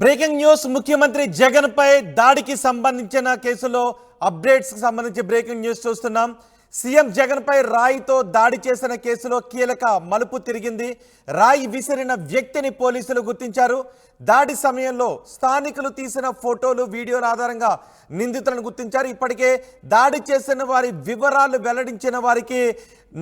Breaking news ముఖ్యమంత్రి జగన్ పై దాడికి సంబంధించిన కేసులో అప్డేట్స్కి సంబంధించి బ్రేకింగ్ న్యూస్ చూస్తున్నాం. సీఎం జగన్ పై రాయితో దాడి చేసిన కేసులో కీలక మలుపు తిరిగింది. రాయి విసిరిన వ్యక్తిని పోలీసులు గుర్తించారు. దాడి సమయంలో స్థానికులు తీసిన ఫోటోలు వీడియోల ఆధారంగా నిందితులను గుర్తించారు. ఇప్పటికే దాడి చేసిన వారి వివరాలు వెల్లడించిన వారికి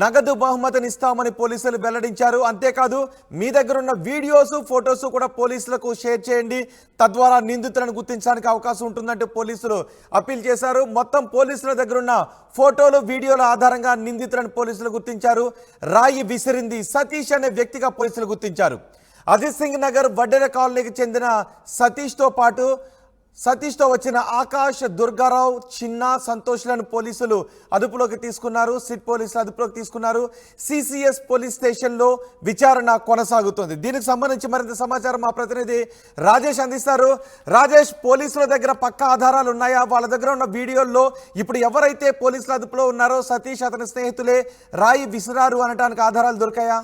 నగదు బహుమతిని ఇస్తామని పోలీసులు వెల్లడించారు. అంతేకాదు మీ దగ్గర ఉన్న వీడియోస్ ఫొటోస్ కూడా పోలీసులకు షేర్ చేయండి. తద్వారా నిందితులను గుర్తించడానికి అవకాశం ఉంటుందంటూ పోలీసులు అప్పీల్ చేశారు. మొత్తం పోలీసుల దగ్గర ఉన్న ఫోటోలు వీడియోల ఆధారంగా నిందితులను పోలీసులు గుర్తించారు. రాయి విసిరింది సతీష్ అనే వ్యక్తిగా పోలీసులు గుర్తించారు. అజిత్ సింగ్ నగర్ వడ్డెర కాలనీకి చెందిన సతీష్తో పాటు సతీష్తో వచ్చిన ఆకాష్ దుర్గారావు చిన్న సంతోష్లను పోలీసులు అదుపులోకి తీసుకున్నారు. సిట్ పోలీసులు అదుపులోకి తీసుకున్నారు. సిసిఎస్ పోలీస్ స్టేషన్లో విచారణ కొనసాగుతుంది. దీనికి సంబంధించి మరింత సమాచారం మా ప్రతినిధి రాజేష్ అందిస్తారు. రాజేష్ పోలీసుల దగ్గర పక్క ఆధారాలు ఉన్నాయా? వాళ్ళ దగ్గర ఉన్న వీడియోల్లో ఇప్పుడు ఎవరైతే పోలీసుల అదుపులో ఉన్నారో సతీష్ అతని స్నేహితులే రాయి విసిరారు అనడానికి ఆధారాలు దొరికాయా?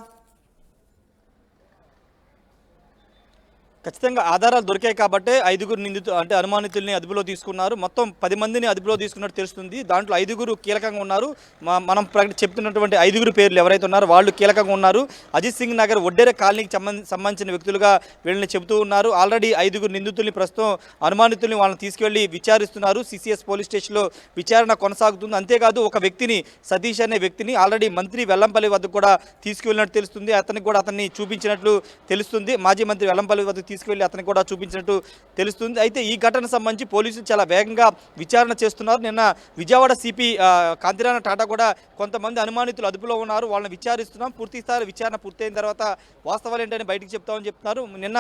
ఖచ్చితంగా ఆధారాలు దొరికాయి కాబట్టి ఐదుగురు నిందితు అంటే అనుమానితుల్ని అదుపులో తీసుకున్నారు. మొత్తం పది మందిని అదుపులో తీసుకున్నట్టు తెలుస్తుంది. దాంట్లో ఐదుగురు కీలకంగా ఉన్నారు. మనం ప్రకటి చెప్తున్నటువంటి ఐదుగురు పేర్లు ఎవరైతే ఉన్నారో వాళ్ళు కీలకంగా ఉన్నారు. అజిత్ సింగ్ నగర్ ఒడ్డెర కాలనీకి సంబంధ- సంబంధించిన వ్యక్తులుగా వీళ్ళని చెబుతూ ఉన్నారు. ఆల్రెడీ ఐదుగురు నిందితుల్ని ప్రస్తుతం అనుమానితుల్ని వాళ్ళని తీసుకెళ్ళి విచారిస్తున్నారు. సిసిఎస్ పోలీస్ స్టేషన్లో విచారణ కొనసాగుతుంది. అంతేకాదు ఒక వ్యక్తిని సతీష్ అనే వ్యక్తిని ఆల్రెడీ మంత్రి వెల్లంపల్లి వద్దకు కూడా తీసుకువెళ్ళినట్టు తెలుస్తుంది. అతనికి కూడా అతన్ని చూపించినట్లు తెలుస్తుంది. మాజీ మంత్రి వెల్లంపల్లి వద్దకు తీసుకువెళ్ళి అతనికి కూడా చూపించినట్టు తెలుస్తుంది. అయితే ఈ ఘటన సంబంధించి పోలీసులు చాలా వేగంగా విచారణ చేస్తున్నారు. నిన్న విజయవాడ సిపి కాంతిరాణ టాటా కూడా కొంతమంది అనుమానితులు అదుపులో ఉన్నారు. వాళ్ళని విచారిస్తున్నాం. పూర్తి స్థాయి విచారణ పూర్తయిన తర్వాత వాస్తవాలు ఏంటని బయటికి చెప్తామని చెప్తున్నారు. నిన్న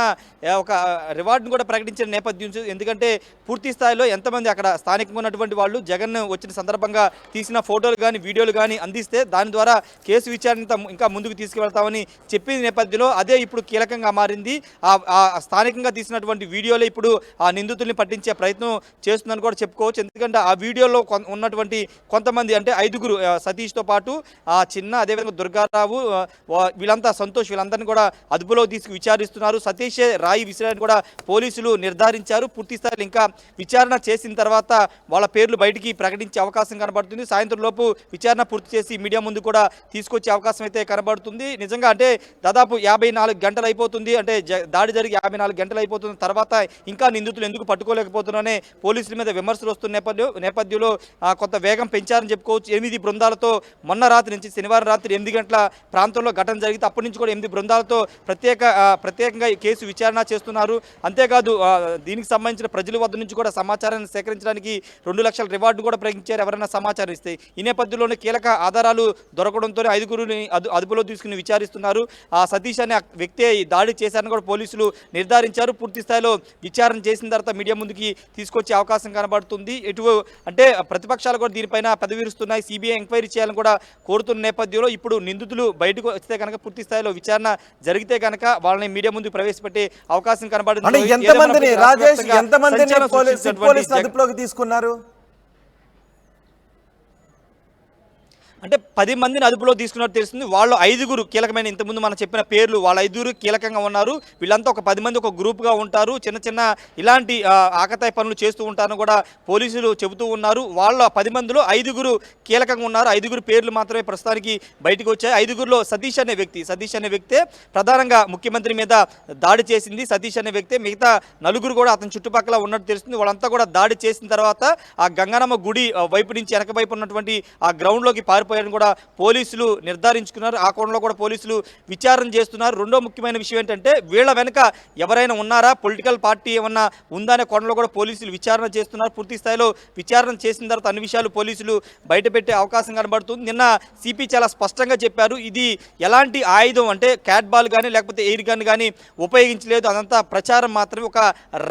ఒక రివార్డును కూడా ప్రకటించిన నేపథ్యం ఎందుకంటే పూర్తి స్థాయిలో ఎంతమంది అక్కడ స్థానికంగా ఉన్నటువంటి వాళ్ళు జగన్ వచ్చిన సందర్భంగా తీసిన ఫోటోలు కానీ వీడియోలు కానీ అందిస్తే దాని ద్వారా కేసు విచారణ ఇంకా ముందుకు తీసుకువెళ్తామని చెప్పిన నేపథ్యంలో అదే ఇప్పుడు కీలకంగా మారింది. ఆ స్థానికంగా తీసినటువంటి వీడియోలో ఇప్పుడు ఆ నిందితుల్ని పట్టించే ప్రయత్నం చేస్తుందని కూడా చెప్పుకోవచ్చు. ఎందుకంటే ఆ వీడియోలో ఉన్నటువంటి కొంతమంది అంటే ఐదుగురు సతీష్తో పాటు ఆ చిన్న అదేవిధంగా దుర్గారావు వీళ్ళంతా సంతోష్ వీళ్ళందరినీ కూడా అదుపులో తీసుకు విచారిస్తున్నారు. సతీషే రాయి విసిరాన్ని కూడా పోలీసులు నిర్ధారించారు. పూర్తి స్థాయిలో ఇంకా విచారణ చేసిన తర్వాత వాళ్ళ పేర్లు బయటికి ప్రకటించే అవకాశం కనబడుతుంది. సాయంత్రం లోపు విచారణ పూర్తి చేసి మీడియా ముందు కూడా తీసుకొచ్చే అవకాశం అయితే కనబడుతుంది. నిజంగా అంటే దాదాపు యాభై నాలుగు గంటలు అయిపోతుంది. అంటే జ- దాడి జరిగి యాభై నాలుగు గంటలు అయిపోతున్న తర్వాత ఇంకా నిందితులు ఎందుకు పట్టుకోలేకపోతున్నారనే పోలీసుల మీద విమర్శలు వస్తున్న నేపథ్యం నేపథ్యంలో కొంత వేగం పెంచారని చెప్పుకోవచ్చు. ఎనిమిది బృందాలతో మొన్న రాత్రి నుంచి శనివారం రాత్రి ఎనిమిది గంటల ప్రాంతంలో ఘటన జరిగితే అప్పటి నుంచి కూడా ఎనిమిది బృందాలతో ప్రత్యేక ప్రత్యేకంగా కేసు విచారణ చేస్తున్నారు. అంతేకాదు దీనికి సంబంధించిన ప్రజల వద్ద నుంచి కూడా సమాచారాన్ని సేకరించడానికి రెండు లక్షల రివార్డు కూడా ప్రకటించారు. ఎవరైనా సమాచారం ఇస్తే ఈ నేపథ్యంలోనే కీలక ఆధారాలు దొరకడంతో ఐదుగురిని అదుపులో తీసుకుని విచారిస్తున్నారు. ఆ సతీష్ అనే వ్యక్తి దాడి చేశారని కూడా పోలీసులు నిర్ధారించారు. పూర్తి స్థాయిలో విచారణ చేసిన తర్వాత మీడియా ముందుకి తీసుకొచ్చే అవకాశం కనబడుతుంది. ఇటు అంటే ప్రతిపక్షాలు కూడా దీనిపైన పదవిరుస్తున్నాయి. సిబిఐ ఎంక్వైరీ చేయాలని కూడా కోరుతున్న నేపథ్యంలో ఇప్పుడు నిందితులు బయటకు వస్తే కనుక పూర్తి స్థాయిలో విచారణ జరిగితే కనుక వాళ్ళని మీడియా ముందు ప్రవేశపెట్టే అవకాశం కనబడుతుంది. ఎంతమందిని రాజేష్ ఎంతమందిని పోలీసులు అదుపులోకి తీసుకున్నారు? అంటే పది మందిని అదుపులో తీసుకున్నట్టు తెలుస్తుంది. వాళ్ళు ఐదుగురు కీలకమైన ఇంతకుముందు మనం చెప్పిన పేర్లు వాళ్ళ ఐదుగురు కీలకంగా ఉన్నారు. వీళ్ళంతా ఒక పది మంది ఒక గ్రూప్గా ఉంటారు. చిన్న చిన్న ఇలాంటి ఆకతాయి పనులు చేస్తూ ఉంటారని కూడా పోలీసులు చెబుతూ ఉన్నారు. వాళ్ళ పది మందిలో ఐదుగురు కీలకంగా ఉన్నారు. ఐదుగురు పేర్లు మాత్రమే ప్రస్తుతానికి బయటకు వచ్చాయి. ఐదుగురులో సతీష్ అనే వ్యక్తి సతీష్ అనే వ్యక్తే ప్రధానంగా ముఖ్యమంత్రి మీద దాడి చేసింది. సతీష్ అనే వ్యక్తే మిగతా నలుగురు కూడా అతని చుట్టుపక్కల ఉన్నట్టు తెలుస్తుంది. వాళ్ళంతా కూడా దాడి చేసిన తర్వాత ఆ గంగానమ్మ గుడి వైపు నుంచి వెనక వైపు ఉన్నటువంటి ఆ గ్రౌండ్లోకి పారిపోయారని కూడా పోలీసులు నిర్ధారించుకున్నారు. ఆ కోణంలో కూడా పోలీసులు విచారణ చేస్తున్నారు. రెండో ముఖ్యమైన విషయం ఏంటంటే వీళ్ళ వెనక ఎవరైనా ఉన్నారా? పొలిటికల్ పార్టీ ఏమన్నా ఉందా అనే కోణంలో కూడా పోలీసులు విచారణ చేస్తున్నారు. పూర్తి స్థాయిలో విచారణ చేసిన తర్వాత అన్ని విషయాలు పోలీసులు బయటపెట్టే అవకాశం కనబడుతుంది. నిన్న సిపి చాలా స్పష్టంగా చెప్పారు ఇది ఎలాంటి ఆయుధం అంటే క్యాట్ బాల్ కానీ లేకపోతే ఎయిర్ గన్ కానీ ఉపయోగించలేదు. అదంతా ప్రచారం మాత్రమే ఒక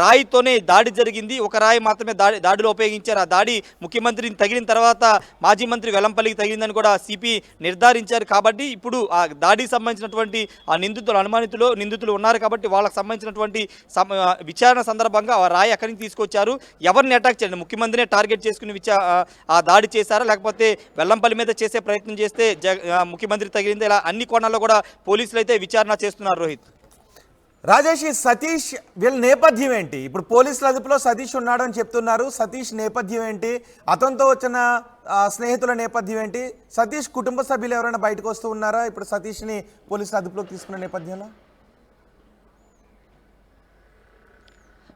రాయితోనే దాడి జరిగింది. ఒక రాయి మాత్రమే దాడి దాడిలో ఉపయోగించారు. ఆ దాడి ముఖ్యమంత్రిని తగిలిన తర్వాత మాజీ మంత్రి వెలంపల్లికి తగిలిందని కూడా సిపి నిర్ధారించారు కాబట్టి ఇప్పుడు ఆ దాడికి సంబంధించినటువంటి ఆ నిందితులు అనుమానితులు నిందితులు ఉన్నారు కాబట్టి వాళ్ళకి సంబంధించినటువంటి విచారణ సందర్భంగా ఆ రాయి ఎక్కడి నుంచి తీసుకొచ్చారు. ఎవరిని అటాక్ చేయండి? ముఖ్యమంత్రినే టార్గెట్ చేసుకుని విచా ఆ- దాడి చేశారా? లేకపోతే వెల్లంపల్లి మీద చేసే ప్రయత్నం చేస్తే జగ ముఖ్యమంత్రి తగిలింది? ఇలా అన్ని కోణాల్లో కూడా పోలీసులు అయితే విచారణ చేస్తున్నారు రోహిత్. రాజేష్ ఈ సతీష్ వీళ్ళ నేపథ్యం ఏంటి? ఇప్పుడు పోలీసుల అదుపులో సతీష్ ఉన్నాడు అని చెప్తున్నారు. సతీష్ నేపథ్యం ఏంటి? అతనితో వచ్చిన స్నేహితుల నేపథ్యం ఏంటి? సతీష్ కుటుంబ సభ్యులు ఎవరైనా బయటకు వస్తూ ఉన్నారా? ఇప్పుడు సతీష్ని పోలీసులు అదుపులోకి తీసుకున్న నేపథ్యంలో?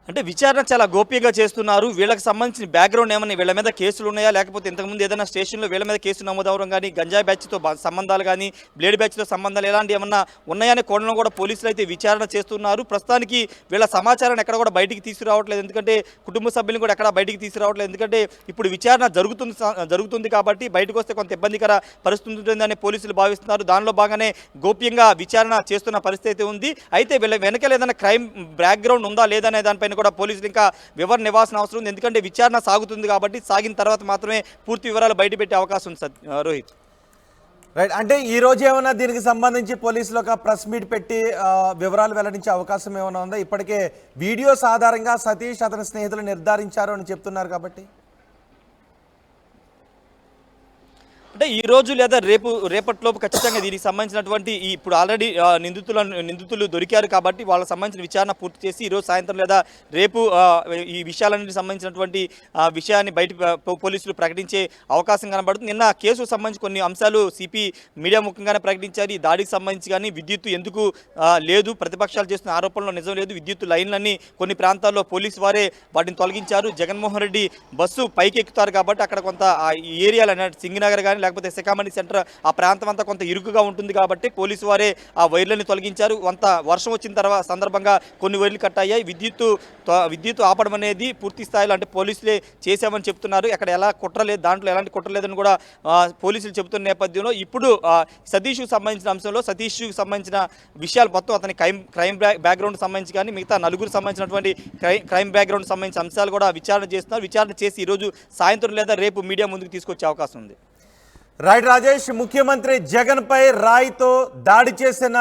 అంటే విచారణ చాలా గోప్యంగా చేస్తున్నారు. వీళ్ళకి సంబంధించిన బ్యాక్గ్రౌండ్ ఏమైనా వీళ్ళ మీద కేసులు ఉన్నాయా? లేకపోతే ఇంతకుముందు ఏదైనా స్టేషన్లో వీళ్ళ మీద కేసు నమోదవడం కానీ గంజాయి బ్యాచ్తో సంబంధాలు కానీ బ్లేడ్ బ్యాచ్తో సంబంధాలు ఎలాంటి ఏమన్నా ఉన్నాయనే కోణంలో కూడా పోలీసులు అయితే విచారణ చేస్తున్నారు. ప్రస్తుతానికి వీళ్ళ సమాచారాన్ని ఎక్కడ కూడా బయటికి తీసుకురావట్లేదు. ఎందుకంటే కుటుంబ సభ్యులను కూడా ఎక్కడ బయటికి తీసుకురావట్లేదు. ఎందుకంటే ఇప్పుడు విచారణ జరుగుతుంది జరుగుతుంది కాబట్టి బయటకు వస్తే కొంత ఇబ్బందికర పరిస్థితి ఉంటుందని పోలీసులు భావిస్తున్నారు. దానిలో బాగానే గోప్యంగా విచారణ చేస్తున్న పరిస్థితి ఉంది. అయితే వీళ్ళ వెనకాల ఏదైనా క్రైమ్ బ్యాక్గ్రౌండ్ ఉందా లేదనే దానిపైన దానిపైన కూడా పోలీసులు ఇంకా వివరణ ఇవ్వాల్సిన అవసరం ఉంది. ఎందుకంటే విచారణ సాగుతుంది కాబట్టి సాగిన తర్వాత మాత్రమే పూర్తి వివరాలు బయట పెట్టే అవకాశం ఉంది రోహిత్. రైట్ అంటే ఈ రోజు ఏమైనా దీనికి సంబంధించి పోలీసులు ఒక ప్రెస్ మీట్ పెట్టి వివరాలు వెల్లడించే అవకాశం ఏమైనా ఉందా? ఇప్పటికే వీడియోస్ ఆధారంగా సతీష్ అతని స్నేహితులు నిర్ధారించారు అని చెప్తున్నారు కాబట్టి. అంటే ఈ రోజు లేదా రేపు రేపటిలోపు ఖచ్చితంగా దీనికి సంబంధించినటువంటి ఇప్పుడు ఆల్రెడీ నిందితుల నిందితులు దొరికారు కాబట్టి వాళ్ళకి సంబంధించిన విచారణ పూర్తి చేసి ఈరోజు రోజు సాయంత్రం లేదా రేపు ఈ విషయాలన్నిటికి సంబంధించినటువంటి విషయాన్ని బయట పో- పోలీసులు ప్రకటించే అవకాశం కనబడుతుంది. నిన్న కేసుకు సంబంధించి కొన్ని అంశాలు సిపి మీడియా ముఖ్యంగానే ప్రకటించారు. ఈ దాడికి సంబంధించి కానీ విద్యుత్ ఎందుకు లేదు ప్రతిపక్షాలు చేస్తున్న ఆరోపణలో నిజం లేదు. విద్యుత్ లైన్లన్నీ కొన్ని ప్రాంతాల్లో పోలీసు వారే వాటిని తొలగించారు. జగన్మోహన్ రెడ్డి బస్సు పైకెక్కుతారు కాబట్టి అక్కడ కొంత ఏరియాలు అన్నట్టు సింగనగర్ కానీ లేకపోతే శిఖామణి సెంటర్ ఆ ప్రాంతం అంతా కొంత ఇరుకుగా ఉంటుంది కాబట్టి పోలీసు వారే ఆ వైర్లను తొలగించారు. కొంత వర్షం వచ్చిన తర్వాత సందర్భంగా కొన్ని వైర్లు కట్ అయ్యాయి. విద్యుత్ విద్యుత్ ఆపడం అనేది పూర్తి స్థాయిలో అంటే పోలీసులే చేశామని చెప్తున్నారు. అక్కడ ఎలా కుట్రలేదు దాంట్లో ఎలాంటి కుట్రలేదని కూడా పోలీసులు చెబుతున్న నేపథ్యంలో ఇప్పుడు సతీష్కు సంబంధించిన అంశంలో సతీష్కు సంబంధించిన విషయాలు మొత్తం అతని క్రైమ్ క్రైమ్ బ్యా- బ్యాక్గ్రౌండ్ సంబంధించి కానీ మిగతా నలుగురు సంబంధించినటువంటి క్రైమ్ బ్యాక్గ్రౌండ్ సంబంధించిన అంశాలు కూడా విచారణ చేస్తున్నారు. విచారణ చేసి ఈరోజు సాయంత్రం లేదా రేపు మీడియా ముందుకు తీసుకొచ్చే అవకాశం ఉంది. రైట్ రాజేష్ ముఖ్యమంత్రి జగన్ పై రాయితో దాడి చేసిన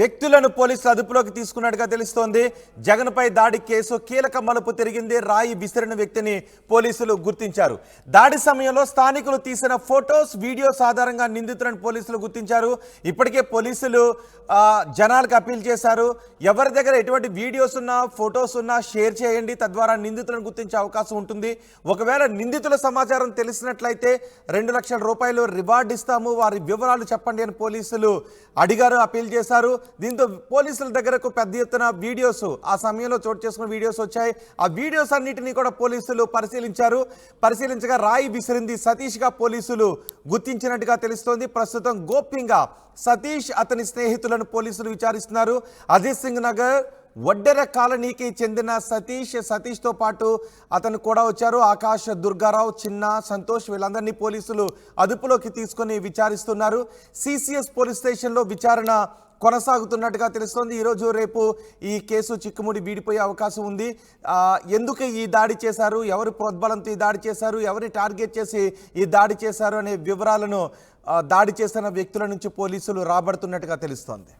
వ్యక్తులను పోలీసులు అదుపులోకి తీసుకున్నట్టుగా తెలుస్తోంది. జగన్పై దాడి కేసు కీలక మలుపు తిరిగింది. రాయి విసిరిన వ్యక్తిని పోలీసులు గుర్తించారు. దాడి సమయంలో స్థానికులు తీసిన ఫొటోస్ వీడియోస్ ఆధారంగా నిందితులను పోలీసులు గుర్తించారు. ఇప్పటికే పోలీసులు జనాలకు అప్పీల్ చేశారు. ఎవరి దగ్గర ఎటువంటి వీడియోస్ ఉన్నా ఫొటోస్ ఉన్నా షేర్ చేయండి. తద్వారా నిందితులను గుర్తించే అవకాశం ఉంటుంది. ఒకవేళ నిందితుల సమాచారం తెలిసినట్లయితే రెండు లక్షల రూపాయలు రివార్డ్ ఇస్తాము. వారి వివరాలు చెప్పండి అని పోలీసులు అడిగారు అప్పీల్ చేశారు. దీంతో పోలీసుల దగ్గరకు పెద్ద ఎత్తున వీడియోస్ ఆ సమయంలో చోటు చేసుకున్న వీడియోస్ వచ్చాయి. ఆ వీడియోస్ అన్నిటినీ కూడా పోలీసులు పరిశీలించారు. పరిశీలించగా రాయి విసిరింది సతీష్గా పోలీసులు. గుర్తించినట్టుగా తెలుస్తోంది. ప్రస్తుతం గోప్యంగా సతీష్ అతని స్నేహితులను పోలీసులు విచారిస్తున్నారు. అజిత్ సింగ్ నగర్ వడ్డెర కాలనీకి చెందిన సతీష్ సతీష్తో పాటు అతను కూడా వచ్చారు. ఆకాష్ దుర్గారావు చిన్న సంతోష్ వీళ్ళందరినీ పోలీసులు అదుపులోకి తీసుకొని విచారిస్తున్నారు. సిసిఎస్ పోలీస్ స్టేషన్లో విచారణ కొనసాగుతున్నట్టుగా తెలుస్తోంది. ఈరోజు రేపు ఈ కేసు చిక్కుముడి వీడిపోయే అవకాశం ఉంది. ఎందుకు ఈ దాడి చేశారు? ఎవరు ప్రోద్బలంతో ఈ దాడి చేశారు? ఎవరిని టార్గెట్ చేసి ఈ దాడి చేశారు అనే వివరాలను దాడి చేసిన వ్యక్తుల నుంచి పోలీసులు రాబడుతున్నట్టుగా తెలుస్తోంది.